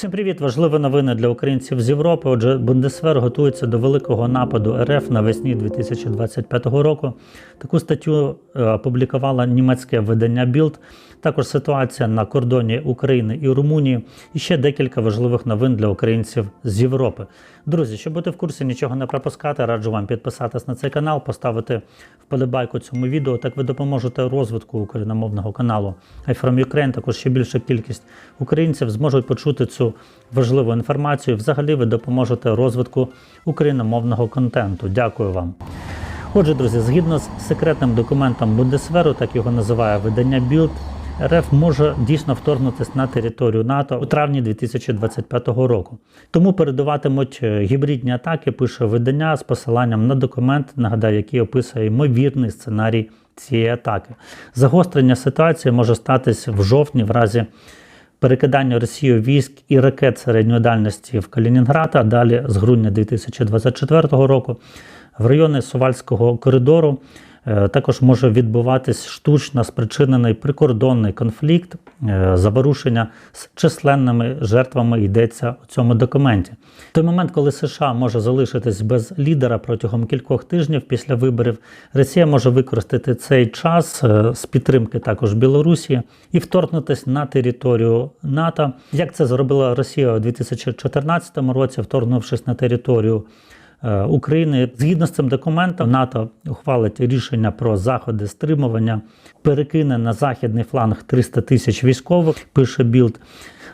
Всім привіт! Важливі новини для українців з Європи. Отже, Бундесвер готується до великого нападу РФ навесні 2025 року. Таку статтю е, опублікувало німецьке видання Білд. Також ситуація на кордоні України і Румунії. І ще декілька важливих новин для українців з Європи. Друзі, щоб бути в курсі, нічого не пропускати, раджу вам підписатись на цей канал, поставити вподобайку цьому відео. Так ви допоможете розвитку україномовного каналу iFrom Ukraine. Також ще більша кількість українців зможуть почути цю важливу інформацію. Взагалі, ви допоможете розвитку україномовного контенту. Дякую вам. Отже, друзі, згідно з секретним документом Бундесверу, так його називає видання Білд, РФ може дійсно вторгнутися на територію НАТО у травні 2025 року. Тому передаватимуть е, гібридні атаки, пише видання з посиланням на документ, нагадаю, який описує ймовірний сценарій цієї атаки. Загострення ситуації може статись в жовтні в разі перекидання Росією військ і ракет середньої дальності в Калінінград, а далі з грудня 2024 року в райони Сувальського коридору. Е, Також може відбуватись штучно спричинений прикордонний конфлікт, е, заворушення з численними жертвами йдеться у цьому документі. Той момент, коли США може залишитись без лідера протягом кількох тижнів після виборів, Росія може використати цей час е, з підтримки також Білорусі і вторгнутися на територію НАТО. Як це зробила Росія у 2014 році, вторгнувшись на територію України. Згідно з цим документом, НАТО ухвалить рішення про заходи стримування, перекине на західний фланг 300 тисяч військових. Пише Білд.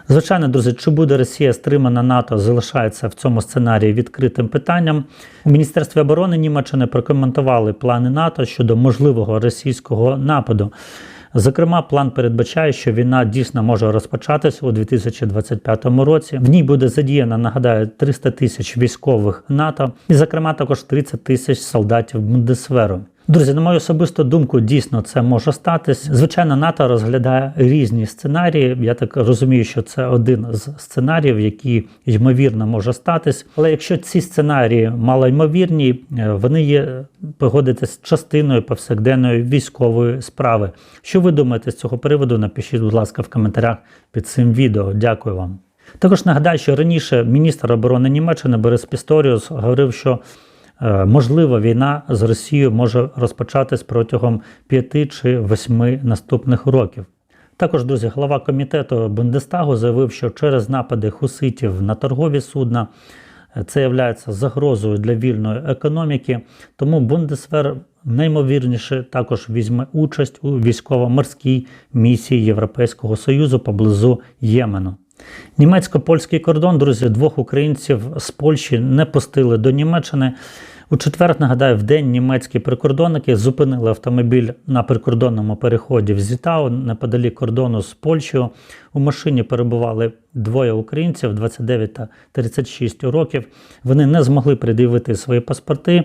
Звичайно, друзі, чи буде Росія стримана НАТО, залишається в цьому сценарії відкритим питанням. У Міністерстві оборони Німеччини прокоментували плани НАТО щодо можливого російського нападу. Зокрема, план передбачає, що війна дійсно може розпочатися у 2025 році. В ній буде задіяно, нагадаю, 300 тисяч військових НАТО, і, зокрема, також 30 тисяч солдатів Бундесверу. Друзі, на мою особисту думку, дійсно це може статись. Звичайно, НАТО розглядає різні сценарії. Я так розумію, що це один з сценаріїв, який ймовірно може статись. Але якщо ці сценарії малоймовірні, е, вони є погодитись частиною повсякденної військової справи. Що ви думаєте з цього приводу? Напишіть, будь ласка, в коментарях під цим відео. Дякую вам. Також нагадаю, що раніше міністр оборони Німеччини Борис Пісторіус говорив, що Можливо, війна з Росією може розпочатись протягом 5 чи 8 наступних років. Також, друзі, голова комітету Бундестагу заявив, що через напади хуситів на торгові судна е, це є загрозою для вільної економіки. Тому Бундесвер наймовірніше також візьме участь у військово-морській місії Європейського Союзу поблизу Ємену. Німецько-польський кордон, друзі, двох українців з Польщі не пустили до Німеччини. У четвер, нагадаю, в день німецькі прикордонники зупинили автомобіль на прикордонному переході в Зітау неподалік кордону з Польщею. У машині перебували двоє українців 29 та 36 років. Вони не змогли пред'явити свої паспорти.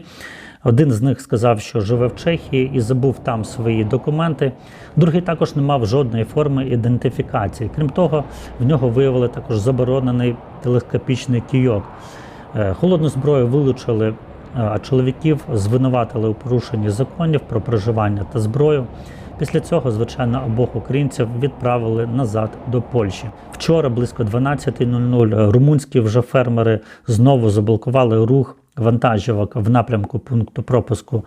Один з них сказав, що живе в Чехії і забув там свої документи. Другий також не мав жодної форми ідентифікації. Крім того, в нього виявили також заборонений телескопічний кійок. Е, Холодну зброю вилучили, е, а чоловіків звинуватили у порушенні законів про проживання та зброю. Після цього, звичайно, обох українців відправили назад до Польщі. Вчора, близько 12.00, румунські вже фермери знову заблокували рух вантажівок в напрямку пункту пропуску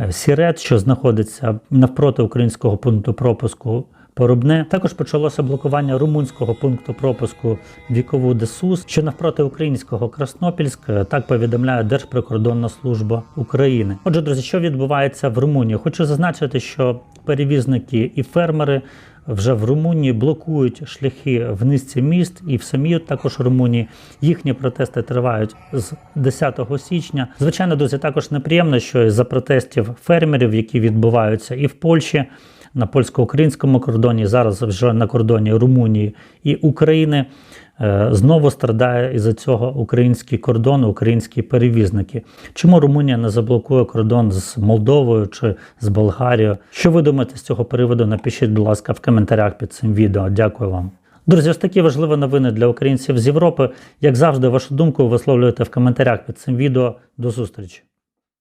е, Сірет, що знаходиться навпроти українського пункту пропуску. Порубне також почалося блокування румунського пункту пропуску вікову Десус, що навпроти українського Краснопільськ. Так повідомляє Держприкордонна служба України. Отже, друзі, що відбувається в Румунії? Хочу зазначити, що перевізники і фермери вже в Румунії блокують шляхи в низці міст і в самій також Румунії. Їхні протести тривають з 10 січня. Звичайно, друзі, також неприємно, що із-за протестів фермерів, які відбуваються і в Польщі. На польсько-українському кордоні, зараз вже на кордоні Румунії і України. е, Знову страдає із-за цього український кордон, українські перевізники. Чому Румунія не заблокує кордон з Молдовою чи з Болгарією? Що ви думаєте з цього приводу? Напишіть, будь ласка, в коментарях під цим відео. Дякую вам. Друзі, ось такі важливі новини для українців з Європи. Як завжди, вашу думку висловлюєте в коментарях під цим відео. До зустрічі!